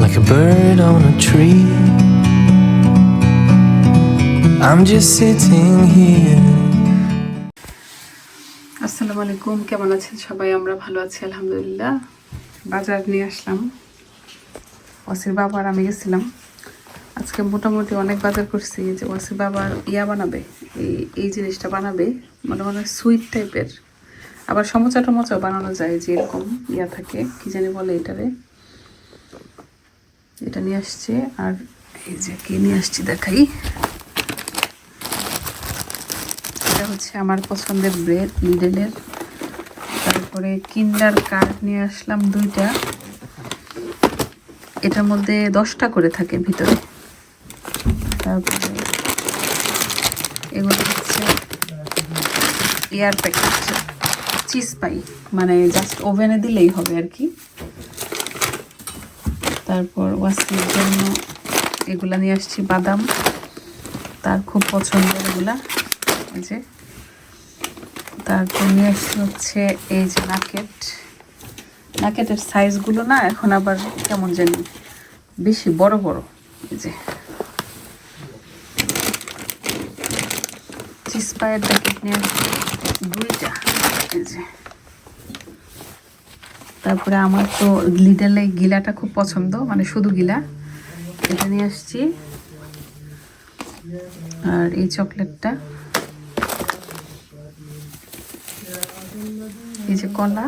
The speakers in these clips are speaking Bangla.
like a bird on a tree. I'm just sitting here. আসসালামু আলাইকুম, কেমন আছেন সবাই? আমরা ভালো আছি, আলহামদুলিল্লাহ। বাজার নিয়ে আসলাম। ওয়াসির বাবার আমি গেছিলাম। আজকে মোটামুটি অনেক বাজার করছি, যে ওয়াসির বাবার ইয়া বানাবে, এই এই জিনিসটা বানাবে, মনে মনে সুইট টাইপের আবার সমোচা টমোচাও বানানো যায় যে এরকম ইয়া থাকে, কি জানি বলে এটারে। এটা নিয়ে আসছে, আর এই যে কে নিয়ে আসছি দেখাই। এটা হচ্ছে আমার পছন্দের ব্রেড লিডেলের তারপরে কিন্ডার কার্ড নিয়ে আসলাম দুইটা। এটার মধ্যে দশটা করে থাকে ভিতরে। তারপরে এগুলো হচ্ছে এয়ার প্যাকেট চিজ পাই মানে জাস্ট ওভেনে দিলেই হবে আর কি। তারপর ওয়াসির জন্য এগুলা নিয়ে আসছি, বাদাম। তার খুব পছন্দের এগুলা। যে। তারপর নিয়ে আসছি হচ্ছে এই যে নাকেট। নাকেটের সাইজগুলো না এখন আবার কেমন জানি বেশি বড় বড়। এই যে। চিসপায়ের প্যাকেট নিয়ে আসছি। দুইটা। এই যে। তারপরে আমার তো লিডালে গিলাটা খুব পছন্দ মানে শুধু গিলা। এটা নিয়ে আসছি। আর এই চকলেটটা। এই যে কলা।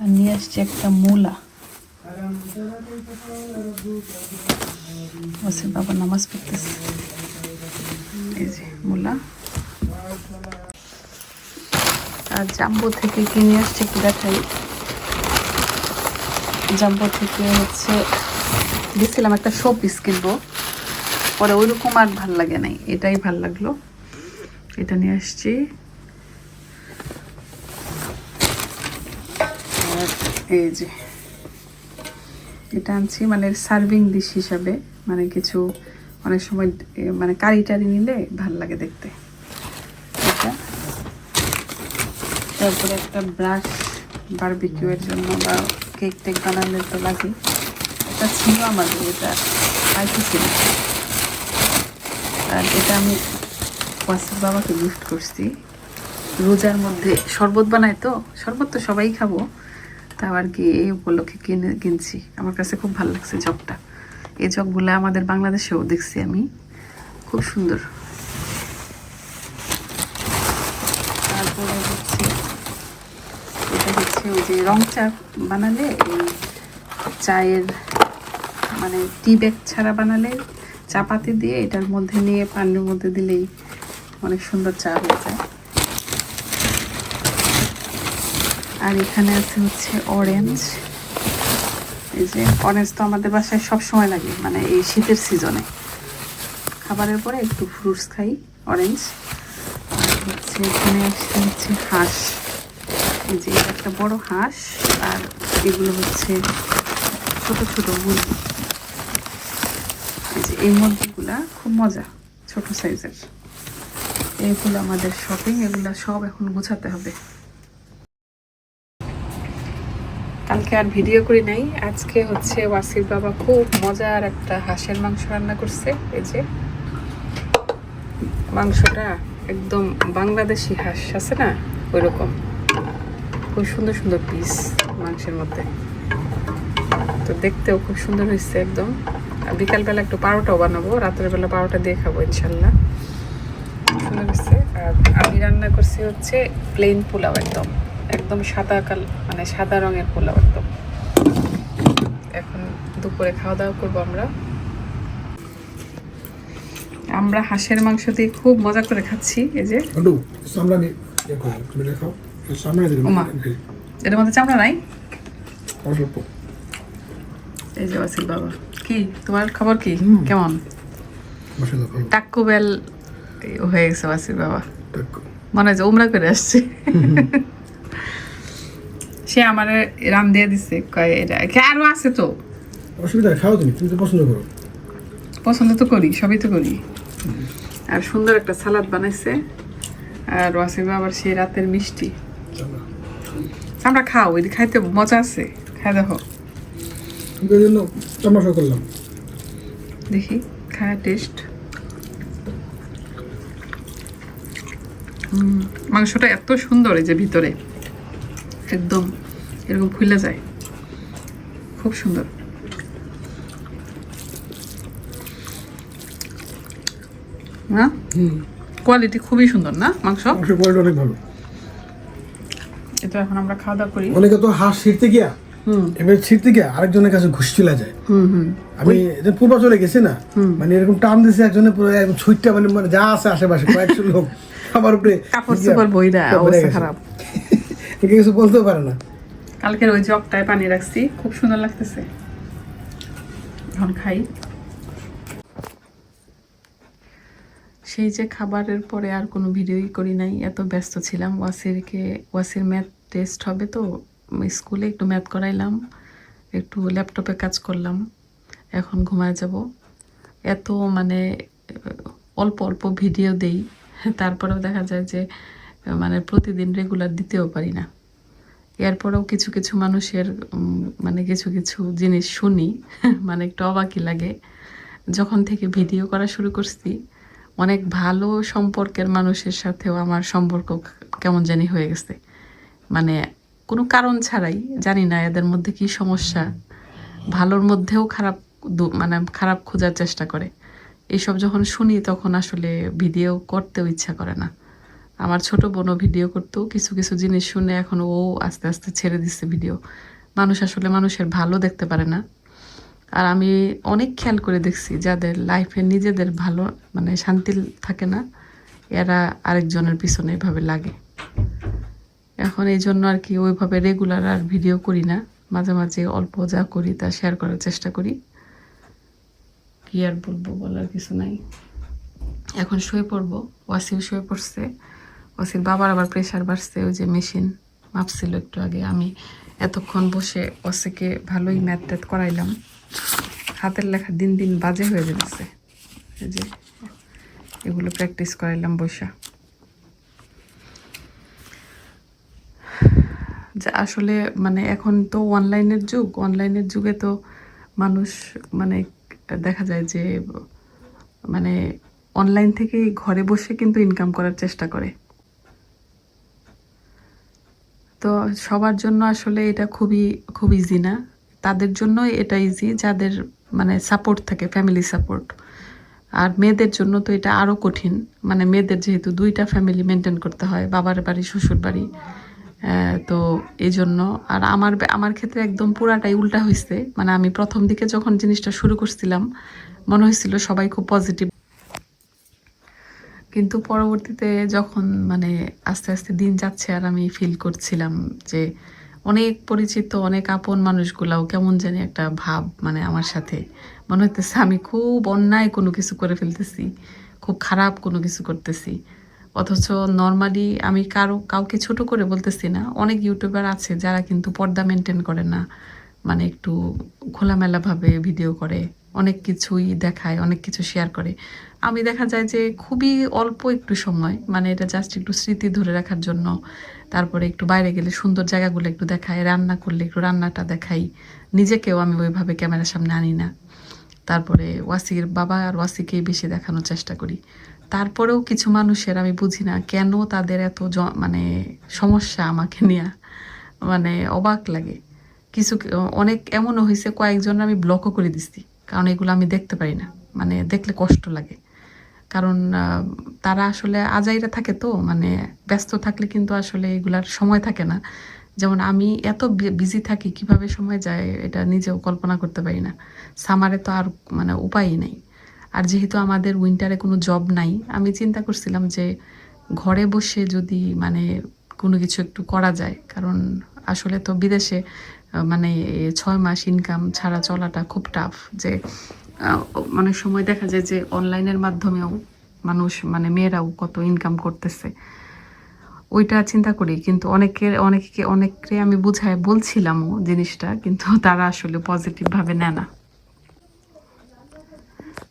আর নিয়ে আসছি একটা মূলা। বসে বাবা নামাজ পড়তেছে এই যে মূলা আর জাম্বো থেকে কিনে আসছে কি দেখাই। জাম্বো থেকে হচ্ছে গেছিলাম একটা শো পিস কিনবো। পরে ওইরকম আর ভালো লাগে নাই, এটাই ভালো লাগল। এটা নিয়ে আসছি। এই যে এটা আনছি মানে সার্ভিং ডিশ হিসাবে। মানে কিছু অনেক সময় মানে কারি টারি নিলে ভালো লাগে দেখতে এটা তারপরে একটা ব্রাশ বারবিকিউ এর জন্য বা কেক টেক বানানোর তো লাগে এটা ছিল আমাদের, এটা পাইতেছি না। আর এটা আমি ওয়াসির বাবাকে গিফট করছি। রোজার মধ্যে শরবত বানাই তো, শরবত তো সবাই খাব। তা আর কি এই উপলক্ষে কিনে, কিনছি। আমার কাছে খুব ভালো লাগছে জগটা এই জগগুলো আমাদের বাংলাদেশেও দেখছি আমি। খুব সুন্দর। তারপরে হচ্ছে হচ্ছে ওই যে রং চা বানালে, এই চায়ের মানে টি ব্যাগ ছাড়া বানালে চা পাতি দিয়ে এটার মধ্যে নিয়ে পানির মধ্যে দিলেই অনেক সুন্দর চা হয়ে যায়। আর এখানে আছে হচ্ছে অরেঞ্জ এই যে অরেঞ্জ তো আমাদের বাসায় সব সময় লাগে মানে এই শীতের সিজনে খাবারের পরে একটু ফ্রুটস খাই অরেঞ্জ আর হচ্ছে এখানে আসছে হচ্ছে হাঁস। যে একটা বড় হাঁস, আর এগুলো হচ্ছে ছোট ছোট মুরগি। যে এই মুরগিগুলা খুব মজা, ছোট সাইজের। এগুলো আমাদের শপিং এগুলা সব এখন গুছাতে হবে। কালকে আর ভিডিও করি নাই, আজকে হচ্ছে ওয়াসির বাবা খুব মজার একটা হাঁসের মাংস রান্না করছে, এই যে। মাংসটা একদম বাংলাদেশি হাঁস, আছে না? ওই রকম খুব সুন্দর সুন্দর পিস মাংসের মধ্যে। তো দেখতেও খুব সুন্দর হয়েছে একদম। আর বিকালবেলা একটু পারোটাও বানাবো, রাতের বেলা পারোটা দিয়ে খাব ইনশাল্লাহ। সুন্দর হয়েছে। আর আমি রান্না করছি হচ্ছে প্লেন পোলাও একদম। একদম সাদা কাল মানে সাদা রঙের পোলাও একদম। এখন দুপুরে খাওয়া দাওয়া করব আমরা। আমরা হাঁসের মাংস দিয়ে খুব মজা করে খাচ্ছি, এই যে। দিলাম। এটার মধ্যে চামড়া নাই? অল্প। এই যে ওয়াসিল বাবা। কি তোমার খবর কি? কেমন? টাক্কু বেল হয়ে গেছে ওয়াসিল বাবা। মনে হয় যে উমরা করে আসছে। সে আমার রাম দিয়ে দিচ্ছে কয় এটা আছে তো? অসুবিধা খাও তুমি তুমি তো পছন্দ করো। পছন্দ তো করি সবই তো করি। আর সুন্দর একটা সালাদ বানাইছে। আর ওয়াসিম আবার সেই রাতের মিষ্টি। আমরা খাও এটি খাইতে মজা আছে। খাই দেখো। ওই জন্য সহ করলাম। দেখি খায় টেস্ট মাংসটা এত সুন্দর এই যে ভিতরে। একদম এরকম খুলে যায়। খুব সুন্দর। না? কোয়ালিটি খুবই সুন্দর না মাংস? কোয়ালিটি অনেক ভালো। এটা এখন আমরা খাওয়া দাওয়া করি। অনেকে তো হাঁস ছিঁড়তে গিয়া এবার ছিঁড়তে গিয়া আরেকজনের কাছে ঘুষ চলে যায়। আমি পূর্বাচলে গেছি না মানে এরকম টান দিছে একজনের ছুটটা মানে মানে যা আছে আশেপাশে কয়েকশো লোক আমার উপরে কাপড় চোপড় বইরা অবস্থা খারাপ। কিছু বলতেও পারে না। কালকের ওই জগটায় পানি রাখছি খুব সুন্দর লাগতেছে। এখন খাই। সেই যে খাবারের পরে আর কোনো ভিডিওই করি নাই, এত ব্যস্ত ছিলাম। ওয়াসিরকে, ওয়াসির ম্যাথ টেস্ট হবে তো স্কুলে একটু ম্যাথ করাইলাম, একটু ল্যাপটপে কাজ করলাম, এখন ঘুমায় যাব। এত মানে অল্প অল্প ভিডিও দেই, তারপরেও দেখা যায় যে মানে প্রতিদিন রেগুলার দিতেও পারি না। এরপরেও কিছু কিছু মানুষের মানে কিছু কিছু জিনিস শুনি মানে একটু অবাকই লাগে। যখন থেকে ভিডিও করা শুরু করছি অনেক ভালো সম্পর্কের মানুষের সাথেও আমার সম্পর্ক কেমন জানি হয়ে গেছে। মানে কোনো কারণ ছাড়াই, জানি না এদের মধ্যে কি সমস্যা। ভালোর মধ্যেও খারাপ মানে খারাপ খোঁজার চেষ্টা করে। এইসব যখন শুনি তখন আসলে ভিডিও করতেও ইচ্ছা করে না। আমার ছোট বোনও ভিডিও করতো, কিছু কিছু জিনিস শুনে এখন ও আস্তে আস্তে ছেড়ে দিচ্ছে ভিডিও। মানুষ আসলে মানুষের ভালো দেখতে পারে না। আর আমি অনেক খেয়াল করে দেখছি যাদের লাইফে নিজেদের ভালো মানে শান্তি থাকে না, এরা আরেকজনের পিছনে এভাবে লাগে। এখন এই জন্য আর কি ওইভাবে রেগুলার আর ভিডিও করি না। মাঝে মাঝে অল্প যা করি তা শেয়ার করার চেষ্টা করি। কি আর বলব বলার কিছু নাই। এখন শুয়ে পড়ব। ওয়াসিও শুয়ে পড়ছে। ওয়াসির বাবার আবার প্রেশার বাড়ছে, ওই যে মেশিন মাপছিল একটু আগে আমি এতক্ষণ বসে ওয়াসিকে ভালোই ম্যাথ ট্যাথ করাইলাম। হাতের লেখা দিন দিন বাজে হয়ে যেতেছে এই যে, এগুলো প্র্যাকটিস করাইলাম বৈশা যে আসলে মানে এখন তো অনলাইনের যুগ অনলাইনের যুগে তো মানুষ মানে দেখা যায় যে মানে অনলাইন থেকেই ঘরে বসে কিন্তু ইনকাম করার চেষ্টা করে। তো সবার জন্য আসলে এটা খুবই, খুব ইজি না। তাদের জন্য এটা ইজি যাদের মানে সাপোর্ট থাকে ফ্যামিলি সাপোর্ট আর মেয়েদের জন্য তো এটা আরও কঠিন মানে মেয়েদের যেহেতু দুইটা ফ্যামিলি মেনটেন করতে হয়, বাবার বাড়ি, শ্বশুর বাড়ি তো এই জন্য আর আমার আমার ক্ষেত্রে একদম পুরাটাই উল্টা হয়েছে মানে আমি প্রথম দিকে যখন জিনিসটা শুরু করছিলাম, মনে হয়েছিল সবাই খুব পজিটিভ কিন্তু পরবর্তীতে যখন মানে আস্তে আস্তে দিন যাচ্ছে আর আমি ফিল করছিলাম যে অনেক পরিচিত, অনেক আপন মানুষগুলাও কেমন জানি একটা ভাব মানে আমার সাথে। মনে হইতেছে আমি খুব অন্যায় কোনো কিছু করে ফেলতেছি, খুব খারাপ কোনো কিছু করতেছি। অথচ নর্মালি আমি কারও, কাউকে ছোট করে বলতেছি না। অনেক ইউটিউবার আছে যারা কিন্তু পর্দা মেনটেন করে না। মানে একটু খোলামেলাভাবে ভিডিও করে, অনেক কিছুই দেখায়, অনেক কিছু শেয়ার করে। আমি দেখা যায় যে খুবই অল্প একটু সময় মানে এটা জাস্ট একটু স্মৃতি ধরে রাখার জন্য তারপরে একটু বাইরে গেলে সুন্দর জায়গাগুলো একটু দেখাই, রান্না করলে একটু রান্নাটা দেখাই। নিজেকেও আমি ওইভাবে ক্যামেরার সামনে আনি না। তারপরে ওয়াসির বাবা আর ওয়াসিকেই বেশি দেখানোর চেষ্টা করি। তারপরেও কিছু মানুষের আমি বুঝি না কেন তাদের এত মানে সমস্যা আমাকে নিয়ে মানে অবাক লাগে। কিছু অনেক এমনও হয়েছে কয়েকজন আমি ব্লকও করে দিচ্ছি কারণ এগুলো আমি দেখতে পারি না। মানে দেখলে কষ্ট লাগে। কারণ তারা আসলে আজাইরা থাকে তো মানে ব্যস্ত থাকলে কিন্তু আসলে এগুলার সময় থাকে না। যেমন আমি এত বিজি থাকি, কীভাবে সময় যায় এটা নিজেও কল্পনা করতে পারি না। সামারে তো আর মানে উপায়ই নেই। আর যেহেতু আমাদের উইন্টারে কোনো জব নাই, আমি চিন্তা করছিলাম যে ঘরে বসে যদি মানে কোনো কিছু একটু করা যায়, কারণ আসলে তো বিদেশে মানে ছয় মাস ইনকাম ছাড়া চলাটা খুব টাফ যে অনেক সময় দেখা যায় যে অনলাইনের মাধ্যমেও মানুষ মানে মেয়েরাও কত ইনকাম করতেছে। ওইটা চিন্তা করি, কিন্তু অনেকের অনেকে অনেককে আমি বুঝায় বলছিলামও জিনিসটা, কিন্তু তারা আসলে পজিটিভ ভাবে নেয় না।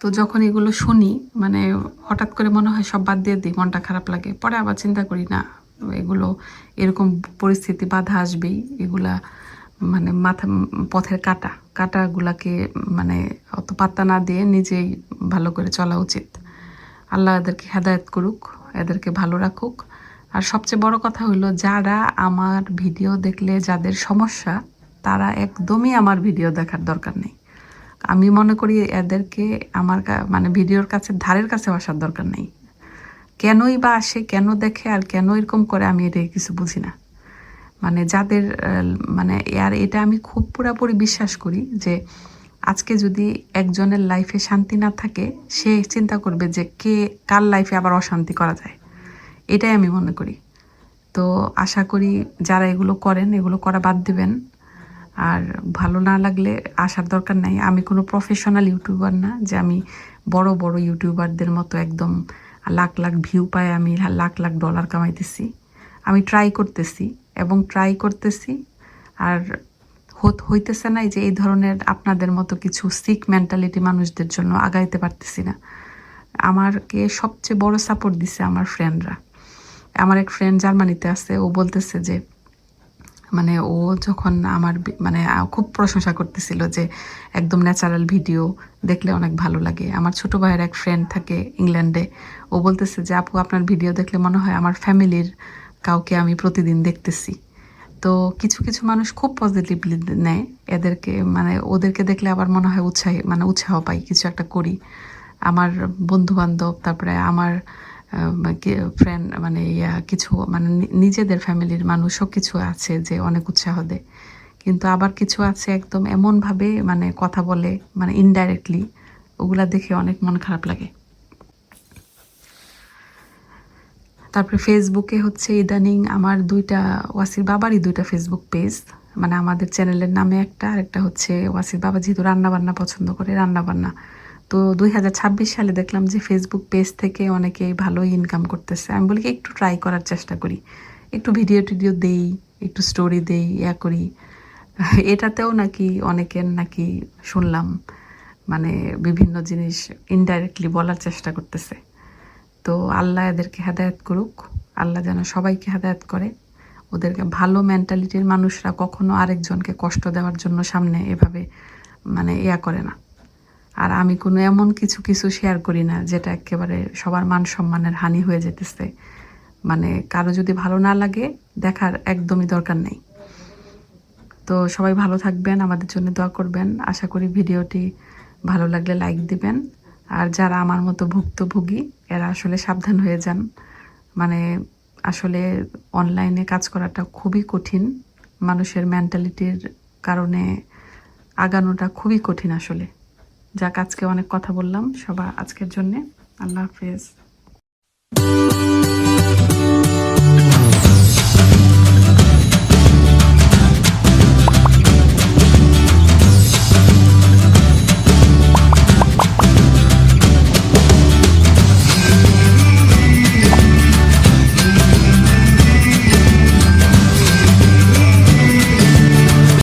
তো যখন এগুলো শুনি মানে হঠাৎ করে মনে হয় সব বাদ দিয়ে দিই, মনটা খারাপ লাগে। পরে আবার চিন্তা করি, না, এগুলো এরকম পরিস্থিতি বাধা আসবেই, এগুলা মানে মাথা, পথের কাটা, কাটাগুলাকে মানে অত পাত্তা না দিয়ে নিজেই ভালো করে চলা উচিত। আল্লাহ এদেরকে হেদায়েত করুক, এদেরকে ভালো রাখুক। আর সবচেয়ে বড় কথা হলো, যারা আমার ভিডিও দেখলে যাদের সমস্যা, তারা একদমই আমার ভিডিও দেখার দরকার নেই। আমি মনে করি এদেরকে আমার মানে ভিডিওর কাছে, ধারের কাছে আসার দরকার নেই। কেনই বা আসে, কেন দেখে, আর কেন এরকম করে আমি এটা কিছু বুঝি না। মানে যাদের মানে আর এটা আমি খুব পুরাপুরি বিশ্বাস করি যে আজকে যদি একজনের লাইফে শান্তি না থাকে, সে চিন্তা করবে যে কে, কার লাইফে আবার অশান্তি করা যায়। এটাই আমি মনে করি। তো আশা করি যারা এগুলো করেন, এগুলো করা বাদ দিবেন। আর ভালো না লাগলে আসার দরকার নাই। আমি কোনো প্রফেশনাল ইউটিউবার না যে আমি বড় বড় ইউটিউবারদের মতো একদম লাখ লাখ ভিউ পায়, আমি লাখ লাখ ডলার কামাইতেছি। আমি ট্রাই করতেছি। এবং ট্রাই করতেছি। আর হইতেছে না যে এই ধরনের আপনাদের মতো কিছু সিক মেন্টালিটি মানুষদের জন্য আগাইতে পারতেছি না। আমারকে সবচেয়ে বড় সাপোর্ট দিছে আমার ফ্রেন্ডরা আমার এক ফ্রেন্ড জার্মানিতে আছে, ও বলতেছে যে মানে ও যখন আমার মানে খুব প্রশংসা করতেছিল যে, একদম ন্যাচারাল ভিডিও দেখলে অনেক ভালো লাগে। আমার ছোট ভাইয়ের এক ফ্রেন্ড থাকে ইংল্যান্ডে ও বলতেছে যে, আপু, আপনার ভিডিও দেখলে মনে হয় আমার ফ্যামিলির কাউকে আমি প্রতিদিন দেখতেছি। তো কিছু কিছু মানুষ খুব পজিটিভলি নেয় এদেরকে মানে ওদেরকে দেখলে আবার মনে হয় উৎসাহী মানে উৎসাহ পাই, কিছু একটা করি। আমার বন্ধু বান্ধব তারপরে আমার ফ্রেন্ড মানে ইয়া, কিছু মানে নিজেদের ফ্যামিলির মানুষও কিছু আছে যে অনেক উৎসাহ দেয়। কিন্তু আবার কিছু আছে একদম এমনভাবে মানে কথা বলে মানে ইনডাইরেক্টলি ওগুলা দেখে অনেক মন খারাপ লাগে। তারপরে ফেসবুকে হচ্ছে ইদানিং আমার দুইটা ওয়াসির বাবারই দুইটা ফেসবুক পেজ মানে আমাদের চ্যানেলের নামে একটা আর একটা হচ্ছে ওয়াসির বাবা যেহেতু রান্নাবান্না পছন্দ করে, রান্নাবান্না। তো দুই হাজার ছাব্বিশ সালে দেখলাম যে ফেসবুক পেজ থেকে অনেকেই ভালোই ইনকাম করতেছে। আমি বলি কি, একটু ট্রাই করার চেষ্টা করি। একটু ভিডিও টিডিও দেই, একটু স্টোরি দেই, ইয়া করি। এটাতেও নাকি অনেকের নাকি শুনলাম মানে বিভিন্ন জিনিস ইনডাইরেক্টলি বলার চেষ্টা করতেছে। তো আল্লাহ এদেরকে হেদায়েত করুক। আল্লাহ যেন সবাইকে হেদায়েত করে। ওদেরকে ভালো মেন্টালিটির মানুষরা কখনো আরেকজনকে কষ্ট দেওয়ার জন্য সামনে এভাবে মানে ইয়া করে না। আর আমি কোনো এমন কিছু কিছু শেয়ার করি না যেটা একেবারে সবার মান সম্মানের হানি হয়ে যেতেছে। মানে কারও যদি ভালো না লাগে, দেখার একদমই দরকার নেই। তো সবাই ভালো থাকবেন, আমাদের জন্য দোয়া করবেন। আশা করি ভিডিওটি ভালো লাগলে লাইক দিবেন। আর যারা আমার মতো ভুক্তভোগী, এরা আসলে সাবধান হয়ে যান। মানে আসলে অনলাইনে কাজ করাটা খুবই কঠিন। মানুষের মেন্টালিটির কারণে আগানোটা খুবই কঠিন আসলে। যা কাজকে অনেক কথা বললাম সবার আজকের জন্যে। আল্লাহ হাফেজ।